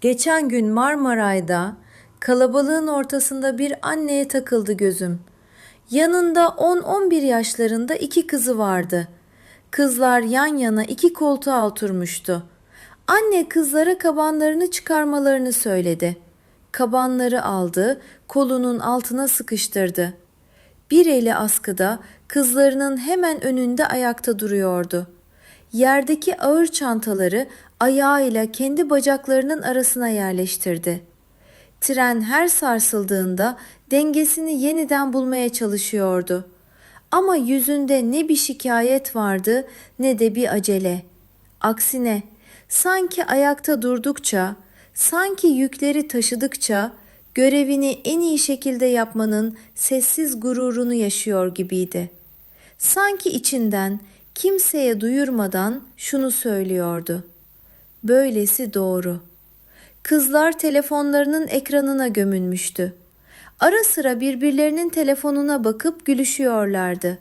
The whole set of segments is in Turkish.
Geçen gün Marmaray'da kalabalığın ortasında bir anneye takıldı gözüm. Yanında 10-11 yaşlarında iki kızı vardı. Kızlar yan yana iki koltuğa oturmuştu. Anne kızlara kabanlarını çıkarmalarını söyledi. Kabanları aldı, kolunun altına sıkıştırdı. Bir eli askıda, kızlarının hemen önünde ayakta duruyordu. Yerdeki ağır çantaları ayağıyla kendi bacaklarının arasına yerleştirdi. Tren her sarsıldığında dengesini yeniden bulmaya çalışıyordu. Ama yüzünde ne bir şikayet vardı ne de bir acele. Aksine sanki ayakta durdukça, sanki yükleri taşıdıkça görevini en iyi şekilde yapmanın sessiz gururunu yaşıyor gibiydi. Sanki içinden kimseye duyurmadan şunu söylüyordu. Böylesi doğru. Kızlar telefonlarının ekranına gömülmüştü. Ara sıra birbirlerinin telefonuna bakıp gülüşüyorlardı.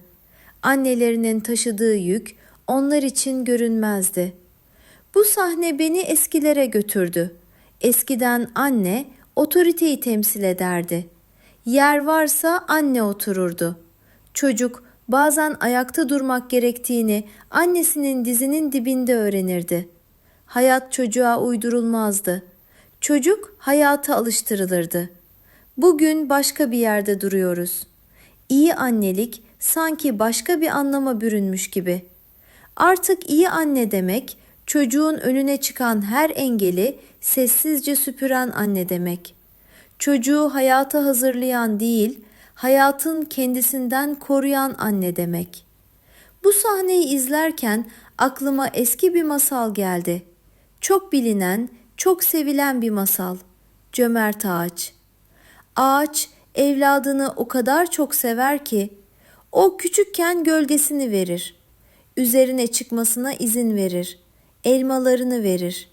Annelerinin taşıdığı yük onlar için görünmezdi. Bu sahne beni eskilere götürdü. Eskiden anne otoriteyi temsil ederdi. Yer varsa anne otururdu. Çocuk bazen ayakta durmak gerektiğini annesinin dizinin dibinde öğrenirdi. Hayat çocuğa uydurulmazdı. Çocuk hayata alıştırılırdı. Bugün başka bir yerde duruyoruz. İyi annelik sanki başka bir anlama bürünmüş gibi. Artık iyi anne demek çocuğun önüne çıkan her engeli sessizce süpüren anne demek. Çocuğu hayata hazırlayan değil, hayatın kendisinden koruyan anne demek. Bu sahneyi izlerken aklıma eski bir masal geldi. Çok bilinen, çok sevilen bir masal. Cömert Ağaç. Ağaç evladını o kadar çok sever ki o küçükken gölgesini verir. Üzerine çıkmasına izin verir. Elmalarını verir.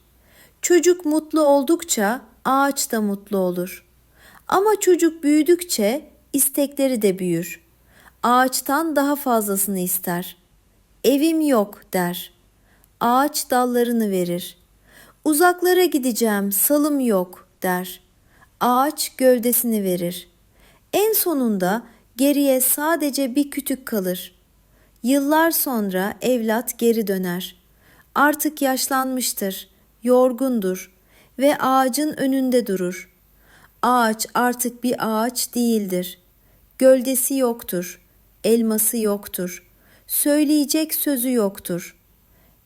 Çocuk mutlu oldukça ağaç da mutlu olur. Ama çocuk büyüdükçe istekleri de büyür. Ağaçtan daha fazlasını ister. Evim yok der. Ağaç dallarını verir. Uzaklara gideceğim, salım yok der. Ağaç gövdesini verir. En sonunda geriye sadece bir kütük kalır. Yıllar sonra evlat geri döner. Artık yaşlanmıştır, yorgundur ve ağacın önünde durur. Ağaç artık bir ağaç değildir. Gölgesi yoktur, elması yoktur. Söyleyecek sözü yoktur.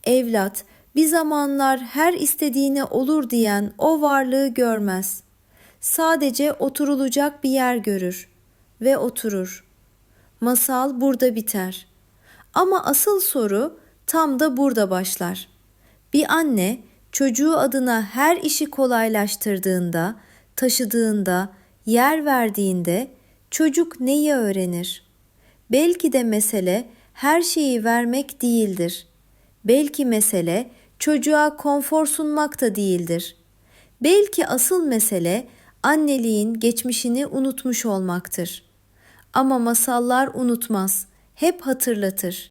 Evlat bir zamanlar her istediğine olur diyen o varlığı görmez. Sadece oturulacak bir yer görür ve oturur. Masal burada biter. Ama asıl soru tam da burada başlar. Bir anne çocuğu adına her işi kolaylaştırdığında, taşıdığında, yer verdiğinde çocuk neyi öğrenir? Belki de mesele her şeyi vermek değildir. Belki mesele çocuğa konfor sunmak da değildir. Belki asıl mesele anneliğin geçmişini unutmuş olmaktır. Ama masallar unutmaz, hep hatırlatır.